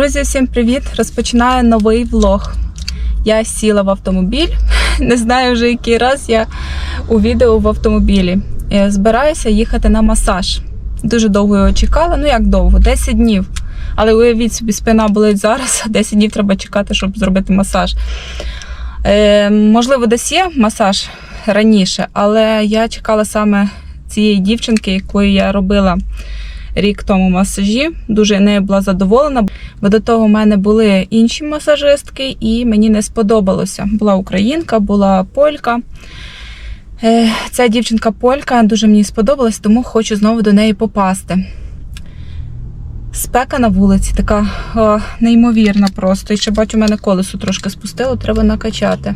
Друзі, всім привіт! Розпочинаю новий влог. Я сіла в автомобіль. Не знаю вже який раз я у відео в автомобілі. Е, Збираюся їхати на масаж. Дуже довго його чекала. Ну як довго? 10 днів. Але уявіть собі, спина болить зараз, а 10 днів треба чекати, щоб зробити масаж. Е, можливо, десь є масаж раніше, але я чекала саме цієї дівчинки, якою я робила рік тому масажі. Дуже нею була задоволена, бо до того в мене були інші масажистки, і мені не сподобалося. Була українка, була полька. Е, Ця дівчинка полька дуже мені сподобалась, тому хочу знову до неї попасти. Спека на вулиці така о, неймовірна просто. І ще бачу, у мене колесо трошки спустило, треба накачати.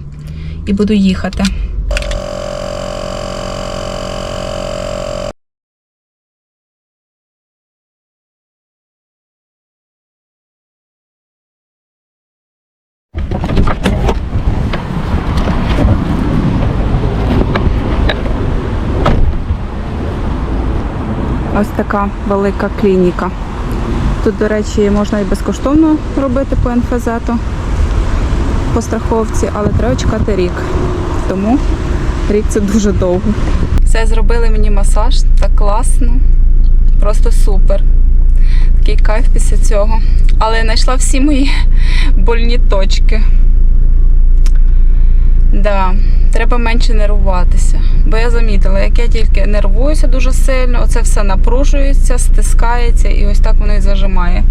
І буду їхати. Ось така велика клініка. Тут, до речі, можна і безкоштовно робити по НФЗ, по страховці, але треба чекати рік. Тому рік це дуже довго. Все, зробили мені масаж, так класно, просто супер. Такий кайф після цього. Але я знайшла всі мої больні точки. Да, треба менше нервуватися. Бо я замітила, як я тільки нервуюся дуже сильно, оце все напружується, стискається і ось так воно і зажимає.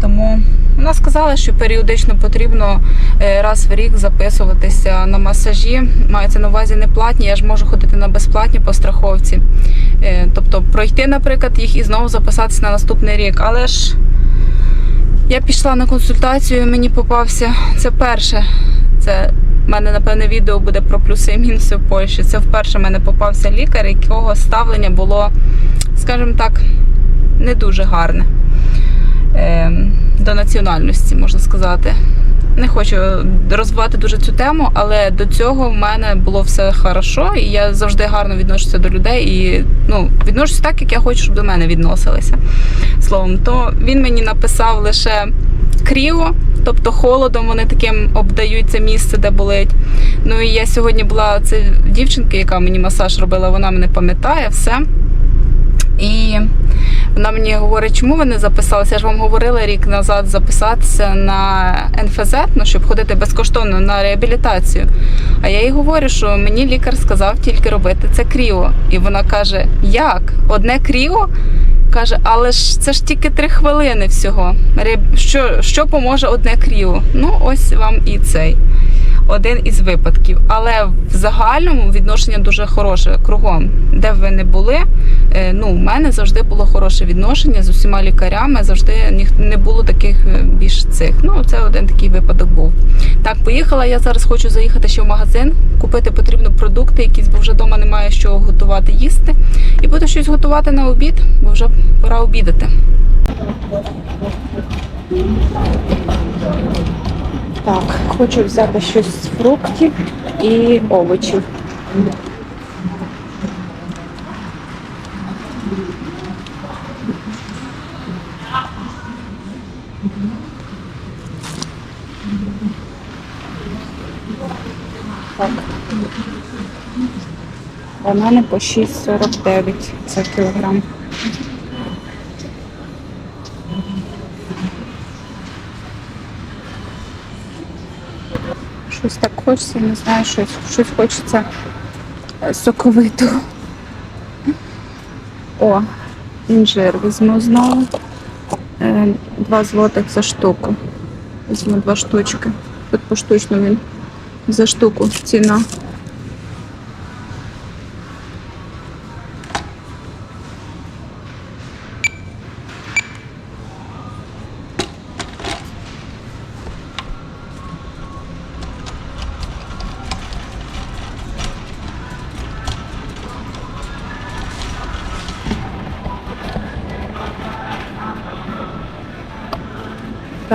Тому вона сказала, що періодично потрібно е, раз в рік записуватися на масажі. Мається на увазі не платні, я ж можу ходити на безплатні по страховці. Е, Тобто пройти, наприклад, їх і знову записатися на наступний рік. Але ж я пішла на консультацію, мені попався це перше. Це у мене, напевне, відео буде про плюси і мінуси в Польщі. Це вперше в мене попався лікар, якого ставлення було, скажімо так, не дуже гарне е, до національності, можна сказати. Не хочу розвивати дуже цю тему, але до цього в мене було все хорошо, і я завжди гарно відношуся до людей і ну, відношуся так, як я хочу, щоб до мене відносилися. Словом, то він мені написав лише кріо, тобто холодом вони таким обдають це місце, де болить. Ну і я сьогодні була це дівчинка, яка мені масаж робила, вона мене пам'ятає все. І вона мені говорить, чому ви не записалися? Я ж вам говорила рік назад записатися на НФЗ, ну, щоб ходити безкоштовно на реабілітацію. А я їй говорю, що мені лікар сказав тільки робити це кріо. І вона каже: Як? Одне кріо? Каже, але ж це ж тільки три хвилини всього. Що, що поможе одне кріо? Ну, ось вам і цей. Один із випадків. Але в загальному відношення дуже хороше кругом. Де б ви не були, е, ну, в мене завжди було хороше відношення з усіма лікарями, завжди не було таких е, більш цих. Ну, це один такий випадок був. Так, поїхала. Я зараз хочу заїхати ще в магазин, купити потрібно продукти, якісь, бо вже вдома немає що готувати їсти. І буду щось готувати на обід, бо вже пора обідати. Так, хочу взяти щось з фруктів і овочів. Так. Банани по 6,49 за кілограм. Щось так хочеться, не знаю, щось, щось хочеться соковито. О, інжир візьму знову. Е, Два злотих за штуку. Візьму два штучки. Тут поштучно він за штуку ціна.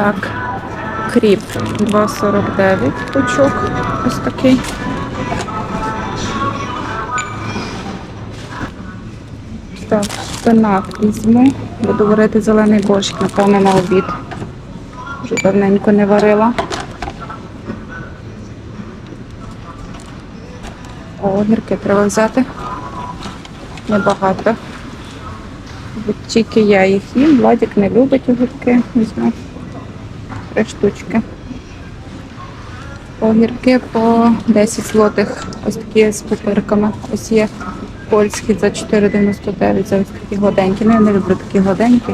Так, кріп 2,49 пучок. Ось такий. Так, шпинат візьму. Буду варити зелений борщ, напевно, на обід. Вже давненько не варила. О, огірки треба взяти. Небагато. Тільки я їх їм. Владик не любить огірки. Візьму три штучки. Огірки по 10 злотих. Ось такі з пупирками. Ось є польські за 4,99 за ось такі гладенькі. Ну, я не люблю такі гладенькі.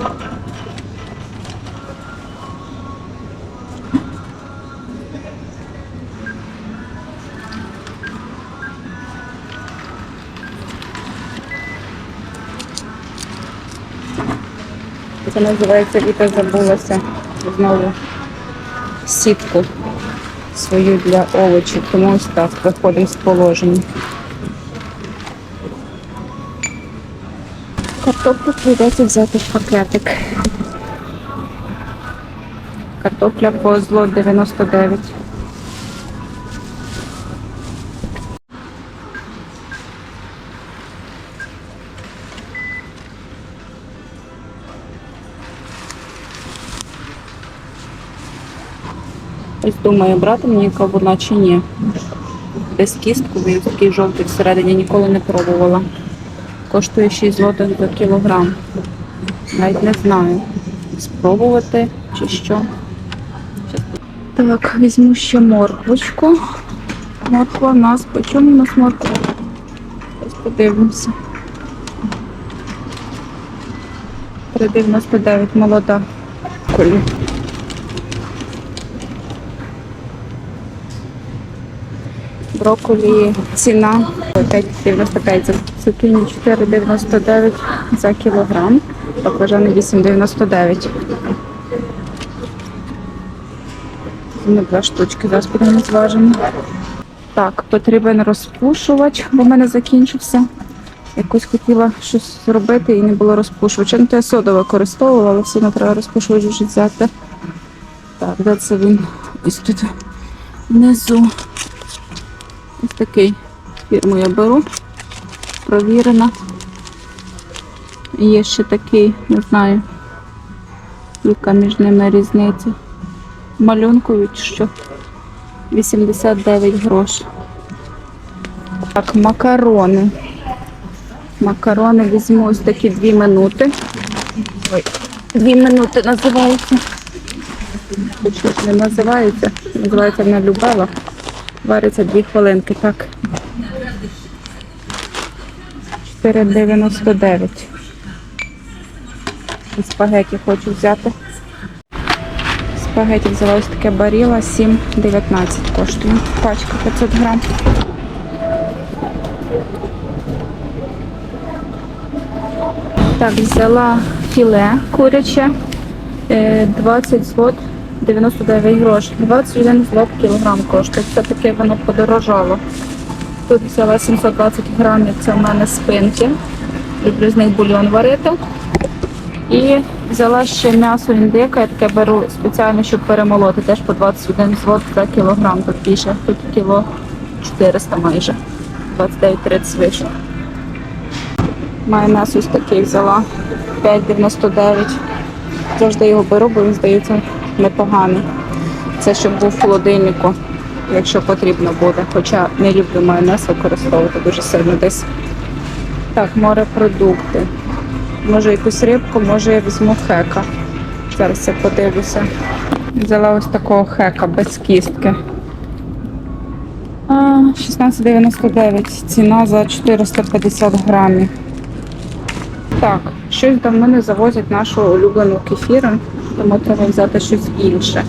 Це називається Віта забулася знову сітку свою для овочів, тому ось так виходимо з положення. Картоплю прийдеться взяти в пакетик. Картопля по зло 99. Ось думаю, брати мені кавуна чи ні. Без кістку, він такий жовтий всередині ніколи не пробувала. Коштує 6 злотих за кілограм. Навіть не знаю. Спробувати чи що. Так, візьму ще морквочку. Морква у нас. По чому у нас морква? Ось подивимося. 3,99 молода. Колі. Брокколі ціна 5,95 за цукіні 4,99 за кілограм. Баклажани 8,99. Ми два штучки зараз будемо зважимо. Так, потрібен розпушувач, бо в мене закінчився. Якось хотіла щось зробити і не було розпушувача. Ну, то я соду використовувала, але все одно треба розпушувач вже взяти. Так, де це він? Ось тут внизу. Ось такий фірму я беру. Провірена. Є ще такий, не знаю, яка між ними різниця. Малюнкові чи що? 89 грош. Так, макарони. Макарони візьму ось такі дві минути. Ой, дві минути називаються. Ж не називається. Називається на любела. Вариться дві хвилинки, так. 4,99. І спагеті хочу взяти. Спагеті взяла ось таке баріла, 7,19 коштує. Пачка 500 грам. Так, взяла філе куряче, е, 20 злот 99 грош. 21 злот кілограм коштує. Це таке воно подорожало. Тут взяла 720 грамів, це в мене спинки. Люблю з них бульйон варити. І взяла ще м'ясо індика, я таке беру спеціально, щоб перемолоти, теж по 21 злот за кілограм. Тут більше, тут кіло 400 майже. 29-30 вийшло. Майонез ось такий взяла 5,99. Завжди його беру, бо він здається непоганий. Це щоб був в холодильнику, якщо потрібно буде. Хоча не люблю майонез використовувати дуже сильно десь. Так, морепродукти. Може якусь рибку, може я візьму хека. Зараз я подивлюся. Взяла ось такого хека без кістки. 16,99. Ціна за 450 грамів. Так, щось до мене завозять нашу улюблену кефіру, тому треба взяти щось інше.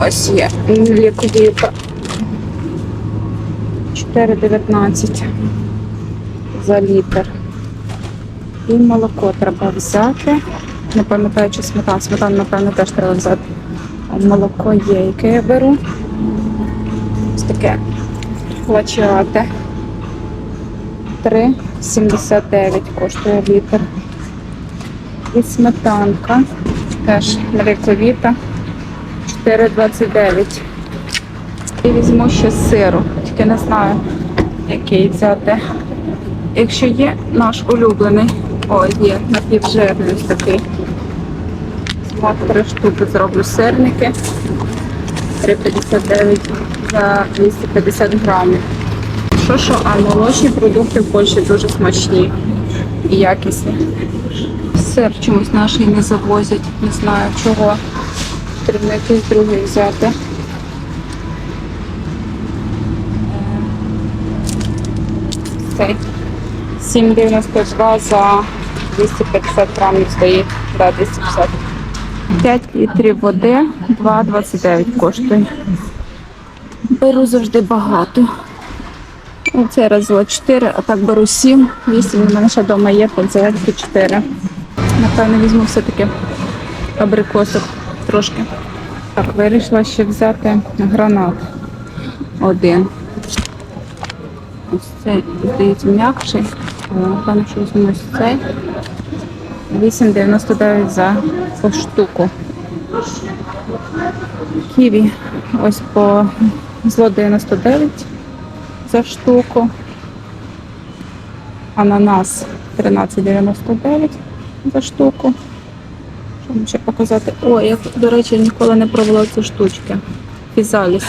Ось є ліковіка. 4,19 за літр. І молоко треба взяти. Не пам'ятаю, чи сметан. Сметану, напевно, теж треба взяти. Молоко є, яке я беру. Ось таке лачеате. 3,79 коштує літр. І сметанка. Теж млековіта. 4,29. І візьму ще сиру. Тільки не знаю, який взяти. Якщо є наш улюблений, о, є напівжирний такий. От три штуки зроблю сирники. 3,59 за 250 грамів. Що що, а молочні продукти в Польщі дуже смачні і якісні. Сир чомусь наший не завозять, не знаю чого. Потрібно якийсь другий взяти. Цей 7,92 за 250 грамів стоїть. Да, 250. 5 літрів води, 2,29 коштує. Беру завжди багато. Оцей раз взяла 4, а так беру 7, 8, у мене ще вдома є, то взяла тільки 4. Напевно, візьму все-таки абрикосок трошки. Так, вирішила ще взяти гранат один. Ось цей, здається, м'якший. але, Напевно, що візьму ось цей. 8,99 за по штуку. Ківі ось по зло 99 за штуку. Ананас 13,99 за штуку. Що вам ще показати? О, я, до речі, ніколи не пробувала ці штучки. Фізаліс.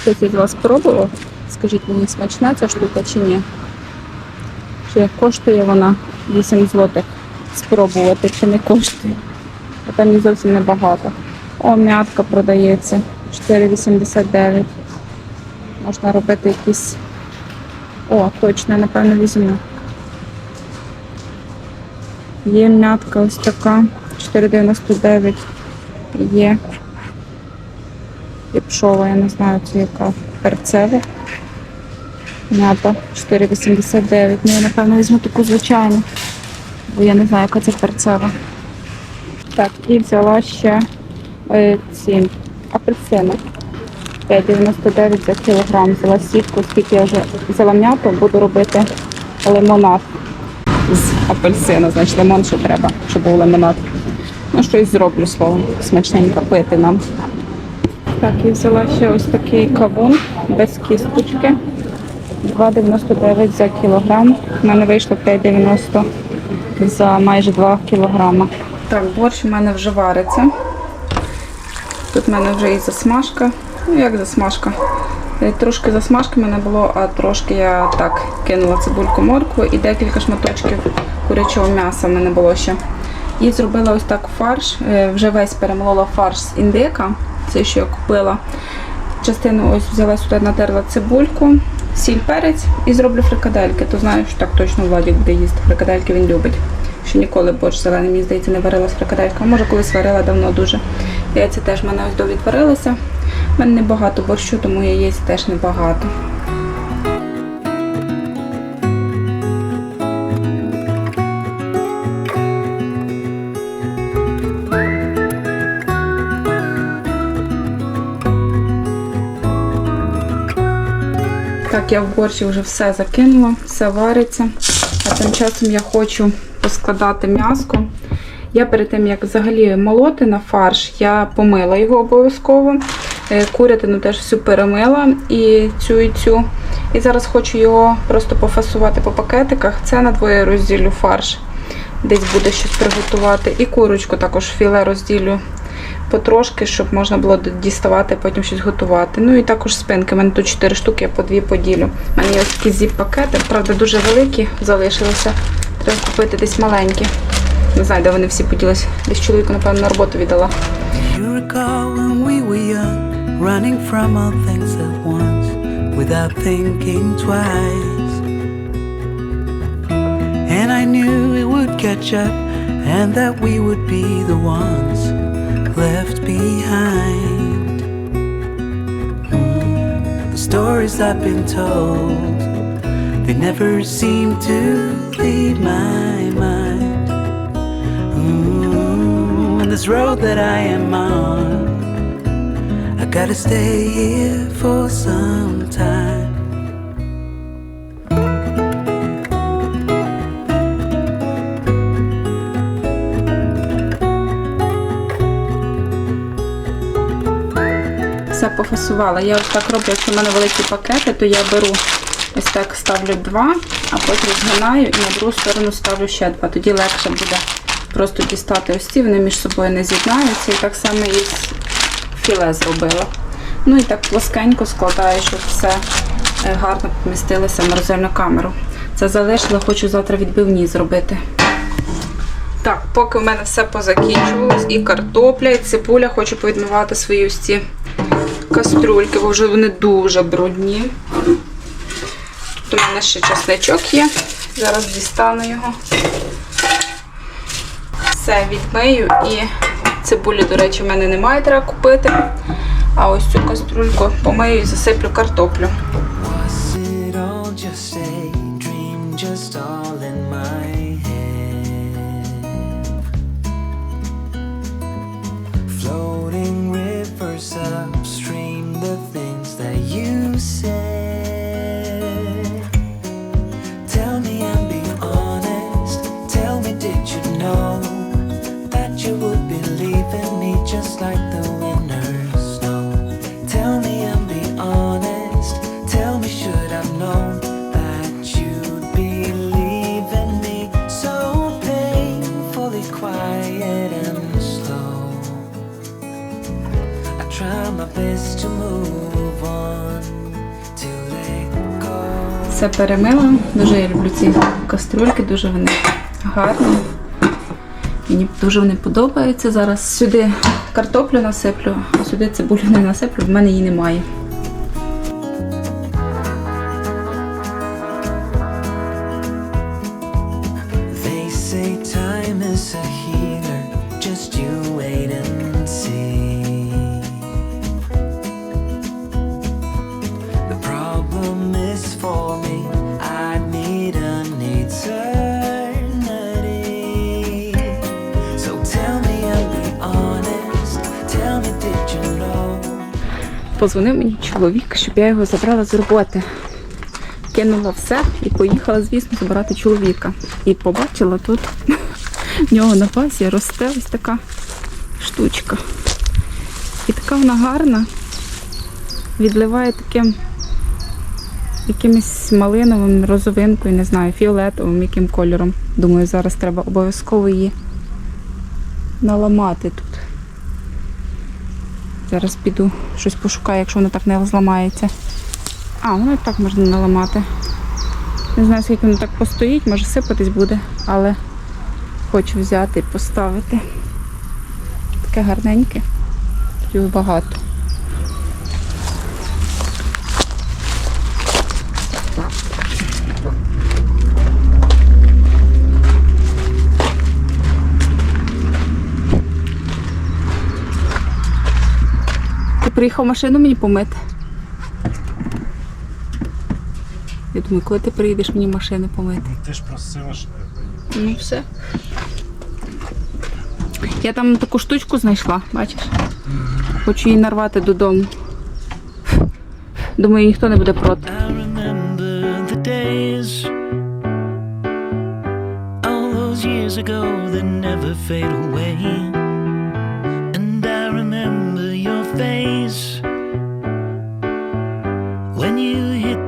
Хтось із вас пробував? Скажіть мені, смачна ця штука чи ні? Чи коштує вона 8 злотих спробувати, чи не коштує? Бо там їх зовсім небагато. О, м'ятка продається 4,89. Можна робити якісь. О, точно, напевно, візьму. Є м'ятка ось така. 4,99. Є. Ліпшова, я не знаю, це яка перцева. М'ята 4,89. Ну, я, напевно, візьму таку звичайну. Бо я не знаю, яка це перцева. Так, і взяла ще е, ці апельсини. 5,99 за кілограм. Взяла сітку, скільки я вже взяла м'яту, буду робити лимонад з апельсина. Значить, лимон ще треба, щоб був лимонад. Ну, щось зроблю словом. Смачненько пити нам. Так, і взяла ще ось такий кавун без кісточки. 2,99 за кілограм. У мене вийшло 5,90 за майже 2 кілограма. Так, борщ у мене вже вариться. Тут в мене вже і засмажка. Ну, як засмажка? Е, Трошки засмажки мене було, а трошки я так кинула цибульку моркву і декілька шматочків курячого м'яса в мене було ще. І зробила ось так фарш. Е, Вже весь перемолола фарш з індика. Це що я купила. Частину ось взяла сюди, натерла цибульку, сіль, перець і зроблю фрикадельки. То знаю, що так точно Владик буде їсти. Фрикадельки він любить. Ще ніколи борщ зелений, мені здається, не варила з фрикадельками. Може, колись варила давно дуже. Яйця теж в мене ось довідварилися. У мене небагато борщу, тому яєць теж небагато. Так, я в борщі вже все закинула, все вариться. А тим часом я хочу поскладати м'яско. Я перед тим, як взагалі молоти на фарш, я помила його обов'язково. Е, Курятину теж всю перемила і цю і цю. І зараз хочу його просто пофасувати по пакетиках. Це на двоє розділю фарш. Десь буде щось приготувати. І курочку також філе розділю потрошки, щоб можна було діставати, потім щось готувати. Ну і також спинки. У мене тут 4 штуки, я по дві поділю. У мене є ось такі зіп-пакети, правда, дуже великі залишилися. Треба купити десь маленькі. Не знаю, де вони всі поділися. Десь чоловіку, напевно, на роботу віддала. Running from all things at once, without thinking twice. And I knew it would catch up, and that we would be the ones left behind. Mm, The stories I've been told, they never seem to leave my mind. Ooh, and this road that I am on, gotta stay here for some time. Все пофасувала. Я ось так роблю, якщо в мене великі пакети, то я беру ось так ставлю два, а потім згинаю і на другу сторону ставлю ще два. Тоді легше буде просто дістати ось ці, вони між собою не з'єднаються. І так само і з філе зробила. Ну і так плоскенько складаю, щоб все е, гарно помістилося в морозильну камеру. Це залишила, хочу завтра відбивні зробити. Так, поки в мене все позакінчувалось, і картопля, і цибуля, хочу повідмивати свої ось ці каструльки, бо вже вони дуже брудні. Тут у мене ще чесничок є. Зараз дістану його. Все відмию і цибулі, до речі, в мене немає, треба купити. А ось цю каструльку помию і засиплю картоплю. Upstream, the things that you said. Все перемила. Дуже я люблю ці каструльки, дуже вони гарні. Мені дуже вони подобаються. Зараз сюди картоплю насиплю, а сюди цибулю не насиплю, в мене її немає. They Позвонив мені чоловік, щоб я його забрала з роботи. Кинула все і поїхала, звісно, забирати чоловіка. І побачила тут в нього на пасі росте ось така штучка. І така вона гарна, відливає таким якимось малиновим, розовинкою, не знаю, фіолетовим яким кольором. Думаю, зараз треба обов'язково її наламати тут. Зараз піду щось пошукаю, якщо воно так не зламається. А, воно і так можна наламати. Не знаю, скільки воно так постоїть, може сипатись буде, але хочу взяти і поставити. Таке гарненьке. Тут його багато. Приїхав машину мені помити. Я думаю, коли ти приїдеш мені машину помити. Ти ж просила, що Ну все. Я там таку штучку знайшла, бачиш? Хочу її нарвати додому. Думаю, ніхто не буде проти. All those years ago that never fade away.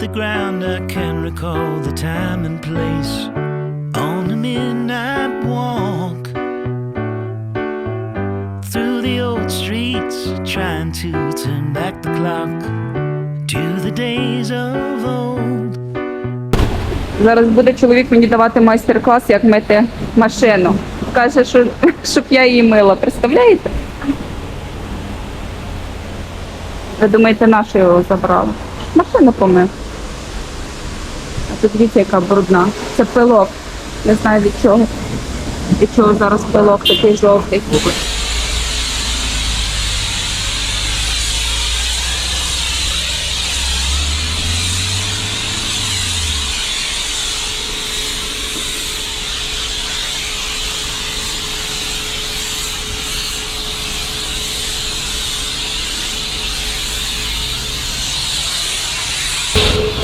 The ground. I can recall the time and place on a midnight walk through the old streets, trying to turn back the clock to the days of old. Зараз буде чоловік мені давати майстер-клас, як мити машину. Каже, що, щоб я її мила. Представляєте? Ви думаєте, на що його забрала? Машину помив. Тут дивіться, яка брудна. Це пилок. Не знаю від чого. Від чого зараз пилок такий жовтий.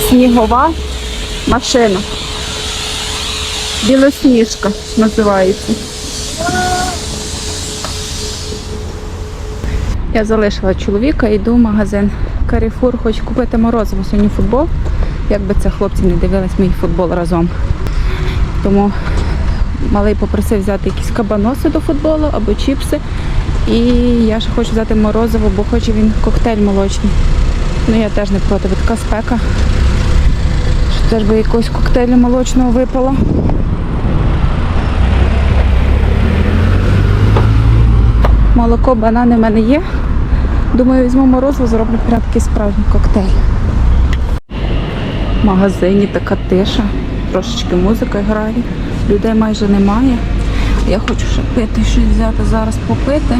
Снігова машина. Білосніжка називається. Я залишила чоловіка, йду в магазин Carrefour, хочу купити морозиво сьогодні футбол. Якби це хлопці не дивились мій футбол разом. Тому малий попросив взяти якісь кабаноси до футболу або чіпси. І я ще хочу взяти морозиво, бо хоче він коктейль молочний. Ну я теж не проти, бо така спека. Теж би якогось коктейлю молочного випало. Молоко, банани в мене є. Думаю, візьму морозиво, зроблю прям такий справжній коктейль. В магазині така тиша, трошечки музика грає, людей майже немає. Я хочу ще пити щось взяти зараз попити.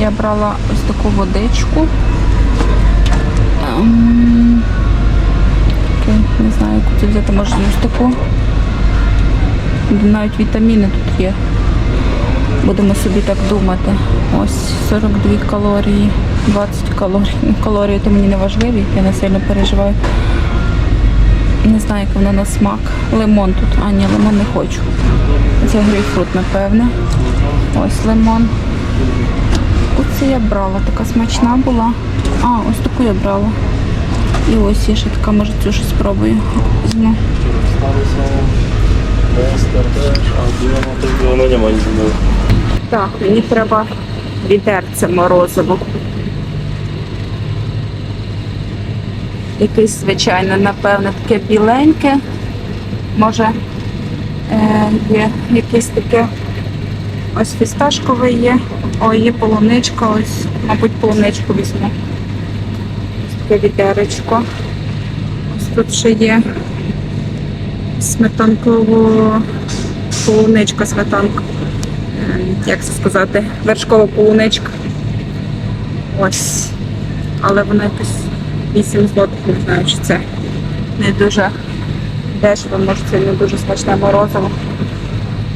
Я брала ось таку водичку. Таке, Не знаю, яку це взяти, може ось таку. Навіть вітаміни тут є. Будемо собі так думати. Ось 42 калорії, 20 калорій. Ну, Калорії то мені не важливі, я не сильно переживаю. Не знаю, як воно на смак. Лимон тут. А, ні, лимон не хочу. Це грейпфрут, напевне. Ось лимон. Оце я брала, така смачна була. А, ось таку я брала. І ось є ще така, може цю ще спробую. Візьму. Так, мені треба відерце морозиво. Якесь, звичайно, напевне, таке біленьке. Може, е, є якесь таке ось фісташкове є. О, є полуничка, ось, мабуть, полуничку візьму. Таке відеречко. Ось тут ще є сметанково полуничка, сметанка е, як це сказати, вершкова полуничка. Ось. Але вона якось 8 злотих, не знаю, чи це не дуже дешево, може це не дуже смачне морозиво.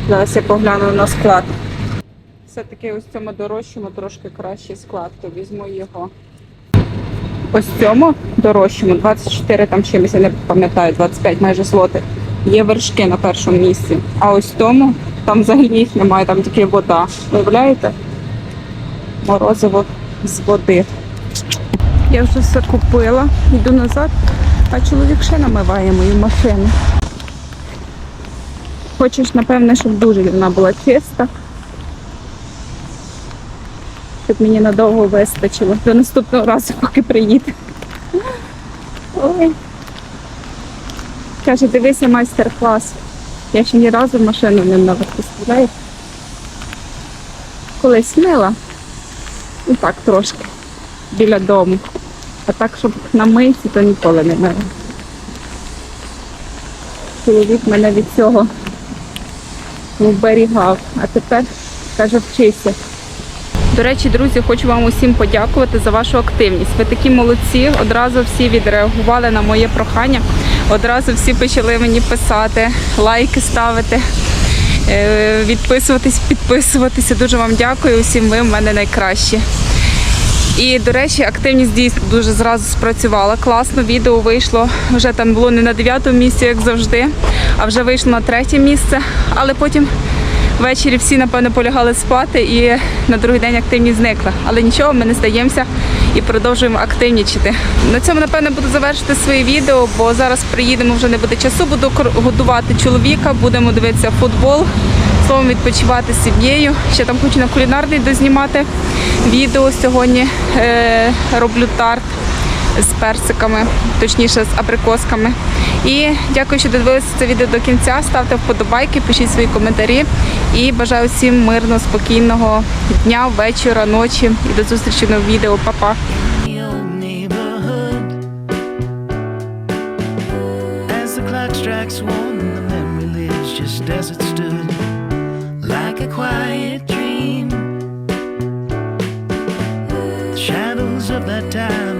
Зараз я погляну на склад. Все-таки ось цьому дорожчому трошки кращий склад, то візьму його. Ось цьому дорожчому 24 там чимось, я не пам'ятаю, 25 майже злотих. Є вершки на першому місці. А ось тому там взагалі їх немає, там тільки вода. Уявляєте? Морозиво з води. Я вже все купила, йду назад, а чоловік ще намиває мою машину. Хочеш, напевне, щоб дуже вона була чиста. Щоб мені надовго вистачило. До наступного разу, поки приїде. Ой. Каже, дивися майстер-клас. Я ще ні разу машину не мила, представляєте? Колись мила. І так трошки. Біля дому. А так, щоб на мийці, то ніколи не мила. Чоловік мене від цього вберігав. А тепер каже, вчися. До речі, друзі, хочу вам усім подякувати за вашу активність. Ви такі молодці. Одразу всі відреагували на моє прохання. Одразу всі почали мені писати, лайки ставити, е, відписуватись, підписуватися. Дуже вам дякую. Усім ви в мене найкращі. І, до речі, активність дійсно дуже зразу спрацювала. Класно, відео вийшло. Вже там було не на дев'ятому місці, як завжди, а вже вийшло на третє місце. Але потім ввечері всі, напевно, полягали спати і на другий день активність зникла. Але нічого, ми не здаємося і продовжуємо активнічити. На цьому, напевно, буду завершити своє відео, бо зараз приїдемо, вже не буде часу. Буду годувати чоловіка, будемо дивитися футбол. Словом, відпочивати з сім'єю. Ще там хочу на кулінарний дознімати відео сьогодні. Е, роблю тарт з персиками, точніше з абрикосками. І дякую, що додивилися це відео до кінця. Ставте вподобайки, пишіть свої коментарі. І бажаю всім мирного, спокійного дня, вечора, ночі. І до зустрічі в відео. Па-па! Of that time